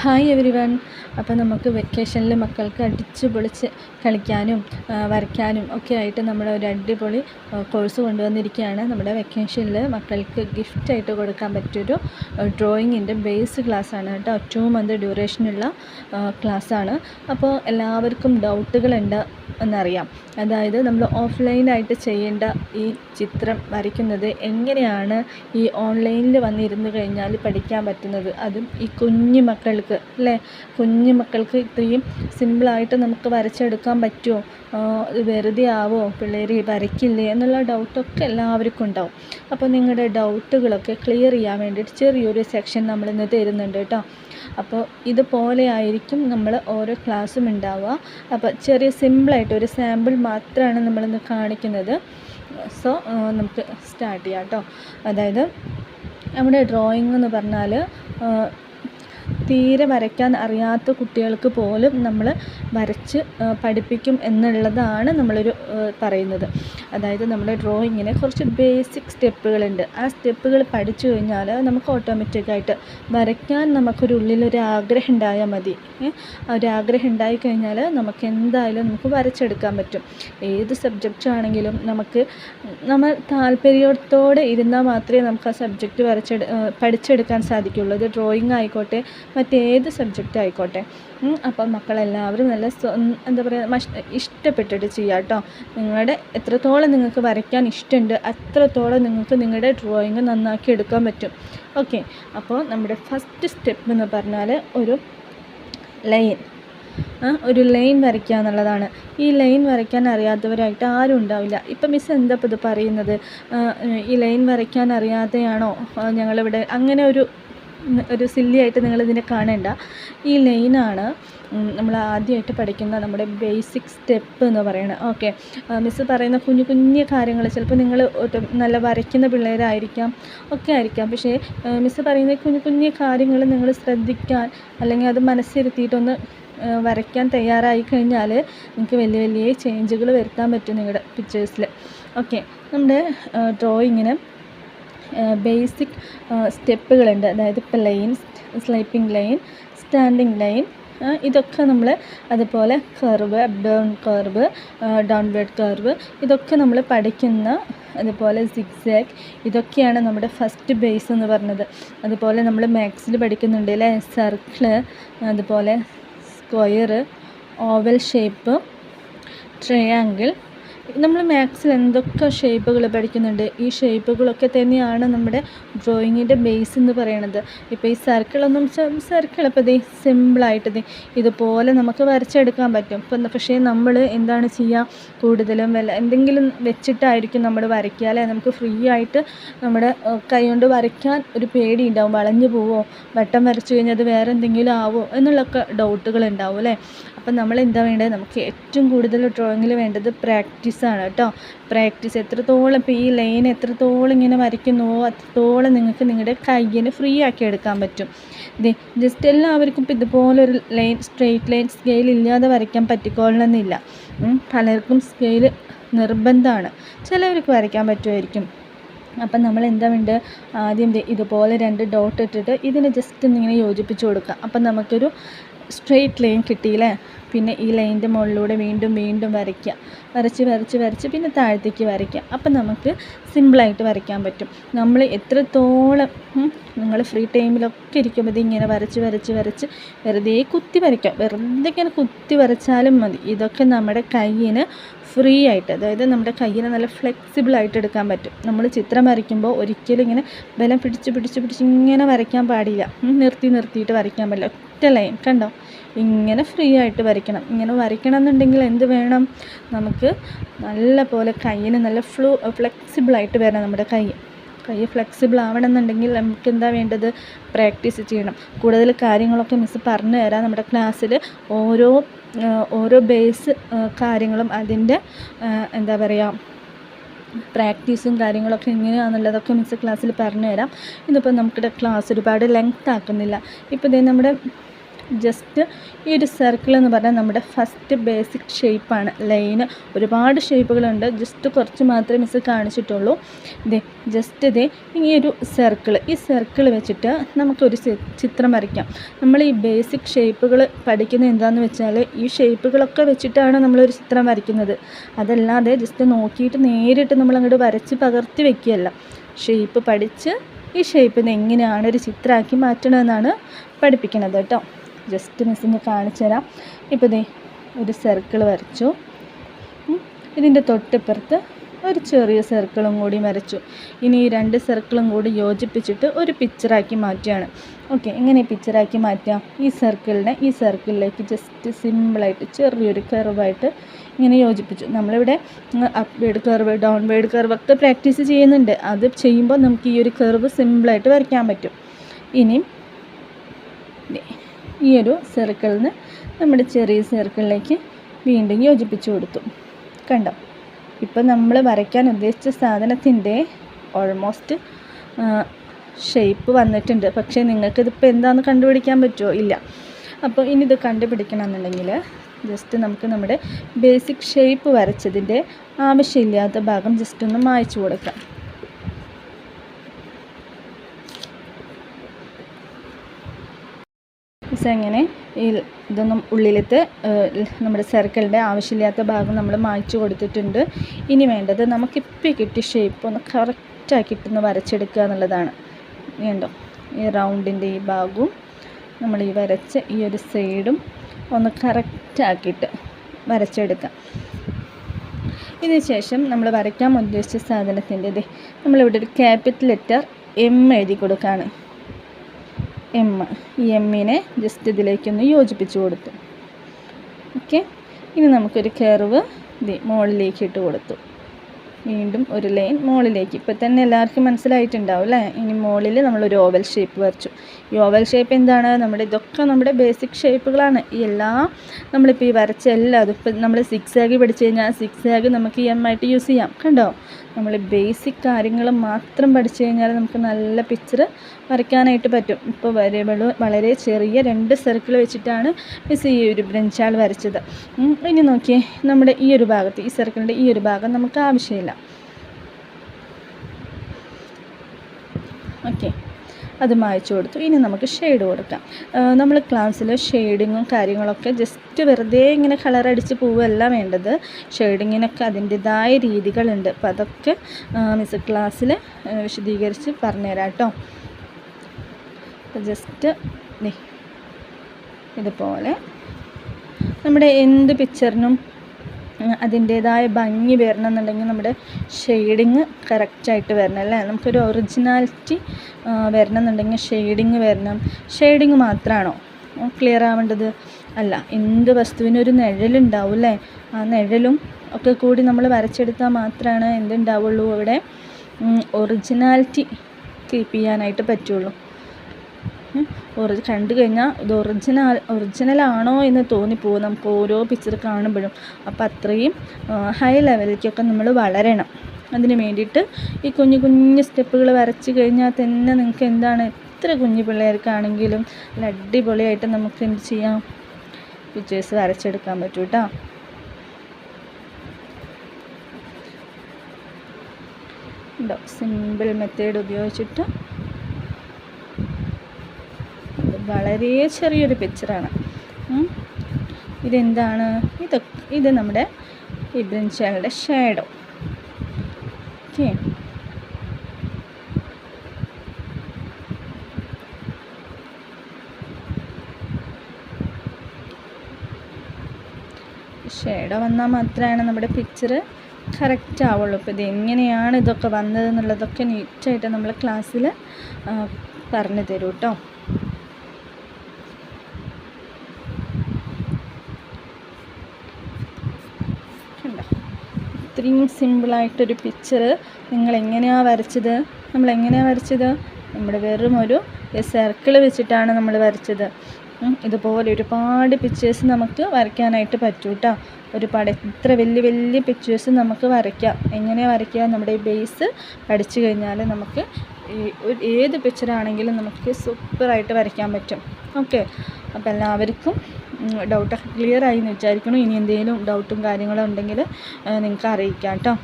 Hi every one അപ്പോൾ നമുക്ക് വെക്കേഷനിൽ മക്കൾക്ക് അടിച്ച് പൊളിച്ച് കളിക്കാനും വരയ്ക്കാനും ഒക്കെ ആയിട്ട് നമ്മുടെ ഒരു അടിപൊളി കോഴ്സ് കൊണ്ടുവന്നിരിക്കുകയാണ്. നമ്മുടെ വെക്കേഷനിൽ മക്കൾക്ക് ഗിഫ്റ്റായിട്ട് കൊടുക്കാൻ പറ്റിയൊരു ഡ്രോയിങ്ങിന്റെ ബേസ് ക്ലാസ്സാണ് കേട്ടോ. ടു മന്ത് ഡ്യൂറേഷനുള്ള ക്ലാസ്സാണ് അപ്പോൾ എല്ലാവർക്കും ഡൗട്ടുകളുണ്ട് എന്നറിയാം. അതായത് നമ്മൾ ഓഫ്ലൈനായിട്ട് ചെയ്യേണ്ട ഈ ചിത്രം വരയ്ക്കുന്നത് എങ്ങനെയാണ് ഈ ഓൺലൈനിൽ വന്നിരുന്നു കഴിഞ്ഞാൽ പഠിക്കാൻ പറ്റുന്നത്? അതും ഈ കുഞ്ഞു മക്കൾക്ക് അല്ലേ? കുഞ്ഞു മക്കൾക്ക് ഇത്രയും സിമ്പിളായിട്ട് നമുക്ക് വരച്ചെടുക്കാൻ പറ്റുമോ? വെറുതെ ആവോ? പിള്ളേർ വരയ്ക്കില്ലേ? എന്നുള്ള ഡൗട്ടൊക്കെ എല്ലാവർക്കും ഉണ്ടാവും. അപ്പോൾ നിങ്ങളുടെ ഡൗട്ടുകളൊക്കെ ക്ലിയർ ചെയ്യാൻ വേണ്ടിയിട്ട് ചെറിയൊരു സെക്ഷൻ നമ്മളിന്ന് തരുന്നുണ്ട് കേട്ടോ. അപ്പോൾ ഇതുപോലെ ആയിരിക്കും നമ്മൾ ഓരോ ക്ലാസ്സും ഉണ്ടാവുക. അപ്പോൾ ചെറിയ സിമ്പിളായിട്ട് ഒരു സാമ്പിൾ മാത്രമാണ് നമ്മളിന്ന് കാണിക്കുന്നത്. സോ നമുക്ക് സ്റ്റാർട്ട് ചെയ്യാം കേട്ടോ. അതായത് നമ്മുടെ ഡ്രോയിങ് എന്ന് പറഞ്ഞാൽ തീരെ വരയ്ക്കാൻ അറിയാത്ത കുട്ടികൾക്ക് പോലും നമ്മൾ വരച്ച് പഠിപ്പിക്കും എന്നുള്ളതാണ് നമ്മളൊരു പറയുന്നത്. അതായത് നമ്മുടെ ഡ്രോയിങ്ങിന് കുറച്ച് ബേസിക് സ്റ്റെപ്പുകളുണ്ട്. ആ സ്റ്റെപ്പുകൾ പഠിച്ചു കഴിഞ്ഞാൽ നമുക്ക് ഓട്ടോമാറ്റിക്കായിട്ട് വരയ്ക്കാൻ നമുക്കൊരു ഉള്ളിലൊരു ആഗ്രഹം ഉണ്ടായാൽ മതി. ഒരു ആഗ്രഹം ഉണ്ടായി കഴിഞ്ഞാൽ നമുക്ക് എന്തായാലും നമുക്ക് വരച്ചെടുക്കാൻ പറ്റും. ഏത് സബ്ജക്റ്റ് ആണെങ്കിലും നമുക്ക് നമ്മൾ താല്പര്യത്തോടെ ഇരുന്നാൽ മാത്രമേ നമുക്ക് ആ സബ്ജക്റ്റ് വരച്ചെടു പഠിച്ചെടുക്കാൻ സാധിക്കുള്ളൂ. അത് ഡ്രോയിങ് ആയിക്കോട്ടെ മറ്റേത് സബ്ജക്റ്റ് ആയിക്കോട്ടെ. അപ്പം മക്കളെല്ലാവരും നല്ല എന്താ പറയുക ഇഷ്ടപ്പെട്ടിട്ട് ചെയ്യുക കേട്ടോ. നിങ്ങളുടെ എത്രത്തോളം നിങ്ങൾക്ക് വരയ്ക്കാൻ ഇഷ്ടമുണ്ട് അത്രത്തോളം നിങ്ങൾക്ക് നിങ്ങളുടെ ഡ്രോയിങ് നന്നാക്കി എടുക്കാൻ പറ്റും. ഓക്കെ അപ്പോൾ നമ്മുടെ ഫസ്റ്റ് സ്റ്റെപ്പ് എന്ന് പറഞ്ഞാൽ ഒരു ലൈൻ. ഒരു ലൈൻ വരയ്ക്കുക എന്നുള്ളതാണ്. ഈ ലൈൻ വരയ്ക്കാൻ അറിയാത്തവരായിട്ട് ആരും ഉണ്ടാവില്ല. ഇപ്പം മിസ് എന്താ ഇത് പറയുന്നത്? ഈ ലൈൻ വരയ്ക്കാൻ അറിയാതെയാണോ? ഞങ്ങളിവിടെ അങ്ങനെ ഒരു ഒരു സില്ലിയായിട്ട് നിങ്ങളിതിനെ കാണേണ്ട. ഈ ലൈനാണ് നമ്മൾ ആദ്യമായിട്ട് പഠിക്കുന്ന നമ്മുടെ ബേസിക് സ്റ്റെപ്പ് എന്ന് പറയുന്നത് ഓക്കെ. മിസ്സ് പറയുന്ന കുഞ്ഞു കുഞ്ഞു കാര്യങ്ങൾ ചിലപ്പോൾ നിങ്ങൾ നല്ല വരയ്ക്കുന്ന പിള്ളേരായിരിക്കാം ഒക്കെ ആയിരിക്കാം. പക്ഷേ മിസ്സ് പറയുന്ന കുഞ്ഞു കുഞ്ഞു കാര്യങ്ങൾ നിങ്ങൾ ശ്രദ്ധിക്കാൻ അല്ലെങ്കിൽ അത് മനസ്സിരുത്തിയിട്ടൊന്ന് വരയ്ക്കാൻ തയ്യാറായി കഴിഞ്ഞാൽ നിങ്ങൾക്ക് വലിയ വലിയ ചേഞ്ചുകൾ വരുത്താൻ പറ്റും നിങ്ങളുടെ പിക്ചേഴ്സിൽ ഓക്കെ. നമ്മുടെ ഡ്രോയിങ്ങിന് ബേസിക് സ്റ്റെപ്പുകളുണ്ട്. അതായത് ഇപ്പോൾ line sloping line standing line ഇതൊക്കെ നമ്മൾ അതുപോലെ curve up down down curve downward curve ഇതൊക്കെ നമ്മൾ പഠിക്കുന്ന അതുപോലെ സിക്സാക്ക് ഇതൊക്കെയാണ് നമ്മുടെ ഫസ്റ്റ് ബേസ് എന്ന് പറഞ്ഞത്. അതുപോലെ നമ്മൾ മാത്സിൽ പഠിക്കുന്നുണ്ട് അല്ലേ സർക്കിൾ അതുപോലെ സ്ക്വയർ ഓവൽ ഷേപ്പ് ട്രയാങ്കിൾ നമ്മൾ മാത്സിൽ എന്തൊക്കെ ഷേപ്പുകൾ പഠിക്കുന്നുണ്ട് ഈ ഷേപ്പുകളൊക്കെ തന്നെയാണ് നമ്മുടെ ഡ്രോയിങ്ങിന്റെ ബേസ് എന്ന് പറയണത്. ഇപ്പോൾ ഈ സർക്കിളൊന്നും സർക്കിൾ ഇപ്പോൾ ഇതേ സിമ്പിളായിട്ട് ഇതേ ഇതുപോലെ നമുക്ക് വരച്ചെടുക്കാൻ പറ്റും. ഇപ്പം പക്ഷേ നമ്മൾ എന്താണ് ചെയ്യുക കൂടുതലും വല്ല എന്തെങ്കിലും വെച്ചിട്ടായിരിക്കും നമ്മൾ വരയ്ക്കുക. അല്ലേ? നമുക്ക് ഫ്രീ ആയിട്ട് നമ്മുടെ കൈ കൊണ്ട് വരയ്ക്കാൻ ഒരു പേടി ഉണ്ടാവും. വളഞ്ഞു പോവോ? വട്ടം വരച്ചു കഴിഞ്ഞാൽ അത് വേറെ എന്തെങ്കിലും ആവോ? എന്നുള്ളൊക്കെ ഡൗട്ടുകൾ ഉണ്ടാവും അല്ലേ? അപ്പം നമ്മൾ എന്താ വേണ്ടത്? നമുക്ക് ഏറ്റവും കൂടുതൽ ഡ്രോയിങ്ങിൽ വേണ്ടത് പ്രാക്ടീസാണ് കേട്ടോ. പ്രാക്ടീസ് എത്രത്തോളം ഇപ്പോൾ ഈ ലൈൻ എത്രത്തോളം ഇങ്ങനെ വരയ്ക്കുന്നുവോ അത്രത്തോളം നിങ്ങൾക്ക് നിങ്ങളുടെ കയ്യിന് ഫ്രീ ആക്കി എടുക്കാൻ പറ്റും. ഇത് ജസ്റ്റ് എല്ലാവർക്കും ഇപ്പോൾ ഇതുപോലൊരു ലൈൻ സ്ട്രെയിറ്റ് ലൈൻ സ്കെയിൽ ഇല്ലാതെ വരയ്ക്കാൻ പറ്റിക്കൊള്ളണമെന്നില്ല. പലർക്കും സ്കെയിൽ നിർബന്ധമാണ്. ചിലവർക്ക് വരയ്ക്കാൻ പറ്റുമായിരിക്കും. അപ്പം നമ്മൾ എന്താ വേണ്ടത്? ആദ്യം ഇതുപോലെ രണ്ട് ഡോട്ട് ഇട്ടിട്ട് ഇതിനെ ജസ്റ്റ് ഒന്നിങ്ങനെ യോജിപ്പിച്ച് കൊടുക്കുക. അപ്പം നമുക്കൊരു സ്ട്രെയിറ്റ് ലൈൻ കിട്ടിയില്ലേ? പിന്നെ ഈ ലൈനിന്റെ മുകളിലൂടെ വീണ്ടും വീണ്ടും വരയ്ക്കുക. വരച്ച് വരച്ച് വരച്ച് പിന്നെ താഴത്തേക്ക് വരയ്ക്കുക. അപ്പം നമുക്ക് സിമ്പിളായിട്ട് വരയ്ക്കാൻ പറ്റും. നമ്മൾ എത്രത്തോളം നിങ്ങൾ ഫ്രീ ടൈമിലൊക്കെ ഇരിക്കുമ്പോൾ ഇങ്ങനെ വരച്ച് വരച്ച് വരച്ച് വെറുതെ കുത്തി വരയ്ക്കാം വെറുതെ ഇങ്ങനെ കുത്തി വരച്ചാലും മതി. ഇതൊക്കെ നമ്മുടെ കയ്യിന് ഫ്രീ ആയിട്ട് അതായത് നമ്മുടെ കയ്യിനെ നല്ല ഫ്ലെക്സിബിളായിട്ട് എടുക്കാൻ പറ്റും. നമ്മൾ ചിത്രം വരയ്ക്കുമ്പോൾ ഒരിക്കലും ഇങ്ങനെ ബലം പിടിച്ച് പിടിച്ച് പിടിച്ച് ഇങ്ങനെ വരയ്ക്കാൻ പാടില്ല. നിർത്തി നിർത്തിയിട്ട് വരയ്ക്കാൻ പറ്റില്ല ഒറ്റ ലൈൻ കണ്ടോ? ഇങ്ങനെ ഫ്രീ ആയിട്ട് വരയ്ക്കണം. ഇങ്ങനെ വരയ്ക്കണം എന്നുണ്ടെങ്കിൽ എന്ത് വേണം? നമുക്ക് നല്ല പോലെ കയ്യിന് നല്ല ഫ്ലൂ ഫ്ലെക്സിബിളായിട്ട് വരണം നമ്മുടെ കൈ. കൈ ഫ്ലെക്സിബിൾ ആവണം എന്നുണ്ടെങ്കിൽ നമുക്ക് എന്താ വേണ്ടത്? പ്രാക്ടീസ് ചെയ്യണം. കൂടുതൽ കാര്യങ്ങളൊക്കെ മിസ്സ് പറഞ്ഞു തരാം നമ്മുടെ ക്ലാസ്സിൽ ഓരോ ഓരോ ബേസ് കാര്യങ്ങളും അതിന്റെ എന്താ പറയുക പ്രാക്ടീസും കാര്യങ്ങളൊക്കെ എങ്ങനെയാണെന്നുള്ളതൊക്കെ മിസ് ക്ലാസ്സിൽ പറഞ്ഞു തരാം. ഇതിപ്പോൾ ക്ലാസ് ഒരുപാട് ലെങ്ത് ആക്കുന്നില്ല. ഇപ്പോൾ ഇതേ നമ്മുടെ ജസ്റ്റ് ഈ ഒരു സർക്കിൾ എന്ന് പറഞ്ഞാൽ നമ്മുടെ ഫസ്റ്റ് ബേസിക് ഷേപ്പാണ് ലൈന് ഒരുപാട് ഷേപ്പുകളുണ്ട് ജസ്റ്റ് കുറച്ച് മാത്രമേ മിസ് കാണിച്ചിട്ടുള്ളൂ. ഇതേ ജസ്റ്റ് ഇതേ ഈ ഒരു സർക്കിൾ ഈ സർക്കിൾ വെച്ചിട്ട് നമുക്കൊരു ചിത്രം വരയ്ക്കാം. നമ്മൾ ഈ ബേസിക് ഷേപ്പുകൾ പഠിക്കുന്നത് എന്താണെന്ന് വെച്ചാൽ ഈ ഷേപ്പുകളൊക്കെ വെച്ചിട്ടാണ് നമ്മളൊരു ചിത്രം വരയ്ക്കുന്നത്. അതല്ലാതെ ജസ്റ്റ് നോക്കിയിട്ട് നേരിട്ട് നമ്മൾ അങ്ങോട്ട് വരച്ച് പകർത്തി വയ്ക്കുകയല്ല ഷേപ്പ് പഠിച്ച് ഈ ഷേപ്പിനെ എങ്ങനെയാണ് ഒരു ചിത്രമാക്കി മാറ്റണമെന്നാണ് പഠിപ്പിക്കുന്നത് കേട്ടോ. ജസ്റ്റ് മിസ്സിന് കാണിച്ചു തരാം. ഇപ്പോൾ ദേ ഒരു സർക്കിൾ വരച്ചു. ഇതിന്റെ തൊട്ടിപ്പുറത്ത് ഒരു ചെറിയ സർക്കിളും കൂടി വരച്ചു. ഇനി ഈ രണ്ട് സർക്കിളും കൂടി യോജിപ്പിച്ചിട്ട് ഒരു പിക്ചറാക്കി മാറ്റുകയാണ്. ഓക്കെ എങ്ങനെ പിക്ചറാക്കി മാറ്റാം ഈ സർക്കിളിനെ ഈ സർക്കിളിലേക്ക് ജസ്റ്റ് സിമ്പിളായിട്ട് ചെറിയൊരു കർവായിട്ട് ഇങ്ങനെ യോജിപ്പിച്ചു. നമ്മളിവിടെ അപ്വേഡ് കർവ് ഡൗൺവേഡ് കർവ് ഒക്കെ പ്രാക്ടീസ് ചെയ്യുന്നുണ്ട്. അത് ചെയ്യുമ്പോൾ നമുക്ക് ഈ ഒരു കർവ് സിമ്പിളായിട്ട് വരയ്ക്കാൻ പറ്റും. ഇനി ദേ ഈ ഒരു സർക്കിളിൽ നിന്ന് നമ്മുടെ ചെറിയ സർക്കിളിലേക്ക് വീണ്ടും യോജിപ്പിച്ച് കൊടുത്തു. കണ്ടോ? ഇപ്പം നമ്മൾ വരയ്ക്കാൻ ഉദ്ദേശിച്ച സാധനത്തിന്റെ ഓൾമോസ്റ്റ് ഷേപ്പ് വന്നിട്ടുണ്ട്. പക്ഷേ നിങ്ങൾക്കിതിപ്പോൾ എന്താണെന്ന് കണ്ടുപിടിക്കാൻ പറ്റുമോ ഇല്ല. അപ്പോൾ ഇനി ഇത് കണ്ടുപിടിക്കണമെന്നുണ്ടെങ്കിൽ ജസ്റ്റ് നമുക്ക് നമ്മുടെ ബേസിക് ഷേപ്പ് വരച്ചതിന്റെ ആവശ്യമില്ലാത്ത ഭാഗം ജസ്റ്റ് ഒന്ന് മായ്ച്ചു കൊടുക്കാം. മിസ് ഇങ്ങനെ ഈ ഇതൊന്നും ഉള്ളിലത്തെ നമ്മുടെ സർക്കിളിന്റെ ആവശ്യമില്ലാത്ത ഭാഗം നമ്മൾ മായ്ച്ചു കൊടുത്തിട്ടുണ്ട്. ഇനി വേണ്ടത് നമുക്കിപ്പോൾ കിട്ടിയ ഷേപ്പ് ഒന്ന് കറക്റ്റാക്കിയിട്ടൊന്ന് വരച്ചെടുക്കുക എന്നുള്ളതാണ്. വേണ്ടോ ഈ റൗണ്ടിന്റെ ഈ ഭാഗവും നമ്മൾ ഈ വരച്ച ഈ ഒരു സൈഡും ഒന്ന് കറക്റ്റാക്കിയിട്ട് വരച്ചെടുക്കാം. ഇതിന് ശേഷം നമ്മൾ വരയ്ക്കാൻ ഉദ്ദേശിച്ച സാധനത്തിന്റെ ദേ നമ്മളിവിടെ ഒരു ക്യാപിറ്റൽ ലെറ്റർ എം എഴുതി കൊടുക്കുകയാണ്. എം ഈ എമ്മിനെ ജസ്റ്റ് ഇതിലേക്കൊന്ന് യോജിപ്പിച്ച് കൊടുത്തു. ഓക്കെ ഇനി നമുക്കൊരു കെർവ് മുകളിലേക്ക് ഇട്ട് കൊടുത്തു. വീണ്ടും ഒരു ലൈൻ മുകളിലേക്ക് ഇപ്പം തന്നെ എല്ലാവർക്കും മനസ്സിലായിട്ടുണ്ടാവും അല്ലേ? ഇനി മുകളിൽ നമ്മളൊരു ഓവൽ ഷേപ്പ് വരച്ചു. ഈ ഓവൽ ഷേപ്പ് എന്താണ്? നമ്മുടെ ഇതൊക്കെ നമ്മുടെ ബേസിക് ഷേപ്പുകളാണ് ഈ എല്ലാ നമ്മളിപ്പോൾ ഈ വരച്ച എല്ലാ അതിപ്പോൾ നമ്മൾ സിക്സ് ആഗ് പഠിച്ചു കഴിഞ്ഞാൽ സിക്സ് ആഗ് നമുക്ക് എം ആയിട്ട് യൂസ് ചെയ്യാം. കണ്ടോ? നമ്മൾ ബേസിക് കാര്യങ്ങൾ മാത്രം പഠിച്ചു കഴിഞ്ഞാൽ നമുക്ക് നല്ല പിക്ചർ വരയ്ക്കാനായിട്ട് പറ്റും. ഇപ്പോൾ വരകൾ വളരെ ചെറിയ രണ്ട് സർക്കിൾ വെച്ചിട്ടാണ് മിസ് ഈ ഒരു ബ്രഞ്ചാൾ വരച്ചത്. ഇനി നോക്കിയേ. നമ്മുടെ ഈ ഒരു ഭാഗത്ത് ഈ സർക്കിളിന്റെ ഈ ഒരു ഭാഗം നമുക്ക് ആവശ്യമില്ല. ഓക്കെ അത് മായ്ച്ചു കൊടുത്തു. ഇനി നമുക്ക് ഷെയ്ഡ് കൊടുക്കാം. നമ്മൾ ക്ലാസ്സിൽ ഷെയ്ഡിങ്ങും കാര്യങ്ങളൊക്കെ ജസ്റ്റ് വെറുതെ ഇങ്ങനെ കളറടിച്ച് പോവുകയല്ല വേണ്ടത്. ഷെയ്ഡിങ്ങിനൊക്കെ അതിന്റെതായ രീതികളുണ്ട്. അപ്പോൾ അതൊക്കെ മിസ് ക്ലാസ്സിൽ വിശദീകരിച്ച് പറഞ്ഞുതരാം കേട്ടോ ജസ്റ്റ് ഇതുപോലെ. നമ്മുടെ എന്ത് പിക്ചറിനും അതിന്റേതായ ഭംഗി വരണം എന്നുണ്ടെങ്കിൽ നമ്മുടെ ഷെയ്ഡിങ് കറക്റ്റായിട്ട് വരണം അല്ലേ? നമുക്കൊരു ഒറിജിനാലിറ്റി വരണം എന്നുണ്ടെങ്കിൽ ഷെയ്ഡിങ് വരണം. ഷെയ്ഡിങ് മാത്രമാണോ? ക്ലിയർ ആവേണ്ടത്? അല്ല എന്ത് വസ്തുവിനും ഒരു നിഴലുണ്ടാവും അല്ലേ? ആ നിഴലും ഒക്കെ കൂടി നമ്മൾ വരച്ചെടുത്താൽ മാത്രമാണ് എന്തുണ്ടാവുള്ളൂ അവിടെ? ഒറിജിനാലിറ്റി കീപ്പ് ചെയ്യാനായിട്ട് പറ്റുള്ളൂ. ഒറി കണ്ടു കഴിഞ്ഞാൽ ഇത് ഒറിജിനൽ ഒറിജിനലാണോ എന്ന് തോന്നിപ്പോകും. നമുക്ക് ഓരോ പിക്ചർ കാണുമ്പോഴും. അപ്പോൾ അത്രയും ഹൈ ലെവലിലേക്കൊക്കെ നമ്മൾ വളരണം. അതിന് വേണ്ടിയിട്ട് ഈ കുഞ്ഞു കുഞ്ഞു സ്റ്റെപ്പുകൾ വരച്ച് കഴിഞ്ഞാൽ തന്നെ നിങ്ങൾക്ക് എന്താണ് എത്ര കുഞ്ഞു പിള്ളേർക്കാണെങ്കിലും അടിപൊളിയായിട്ട് നമുക്ക് എന്ത് ചെയ്യാം? പിക്ചേഴ്സ് വരച്ചെടുക്കാൻ പറ്റും കേട്ടോ ഉണ്ടോ സിമ്പിൾ മെത്തേഡ് ഉപയോഗിച്ചിട്ട് ഇത് വളരെ ചെറിയൊരു പിക്ചറാണ് ഇതെന്താണ്? ഇത് ഇത് നമ്മുടെ ഈ ബ്രിഞ്ചാളുടെ ഷാഡോ ഓക്കെ ഷേഡോ വന്നാൽ മാത്രമാണ് നമ്മുടെ പിക്ചർ കറക്റ്റ് ആവുള്ളൂ. ഇപ്പം ഇത് എങ്ങനെയാണ് ഇതൊക്കെ വന്നതെന്നുള്ളതൊക്കെ നീറ്റായിട്ട് നമ്മൾ ക്ലാസ്സിൽ പറഞ്ഞു തരും കേട്ടോ കണ്ടോ ഇത്രയും സിമ്പിളായിട്ടൊരു പിക്ചർ നിങ്ങൾ എങ്ങനെയാണ് വരച്ചത്? നമ്മൾ എങ്ങനെയാണ് വരച്ചത്? നമ്മൾ വെറും ഒരു സർക്കിൾ വെച്ചിട്ടാണ് നമ്മൾ വരച്ചത്. ഇതുപോലെ ഒരുപാട് പിക്ചേഴ്സ് നമുക്ക് വരയ്ക്കാനായിട്ട് പറ്റൂ കേട്ടോ ഒരുപാട് എത്ര വലിയ വലിയ പിക്ചേഴ്സ് നമുക്ക് വരയ്ക്കാം. എങ്ങനെയാണ് വരയ്ക്കുക? നമ്മുടെ ഈ ബേസ് പഠിച്ചു കഴിഞ്ഞാൽ നമുക്ക് ഏത് പിക്ചറാണെങ്കിലും നമുക്ക് സൂപ്പറായിട്ട് വരയ്ക്കാൻ പറ്റും. ഓക്കെ അപ്പോൾ എല്ലാവർക്കും ഡൗട്ടൊക്കെ ക്ലിയർ ആയി എന്ന് വിചാരിക്കണം ഇനി എന്തെങ്കിലും ഡൗട്ടും കാര്യങ്ങളും ഉണ്ടെങ്കിൽ നിങ്ങൾക്ക് അറിയിക്കാം കേട്ടോ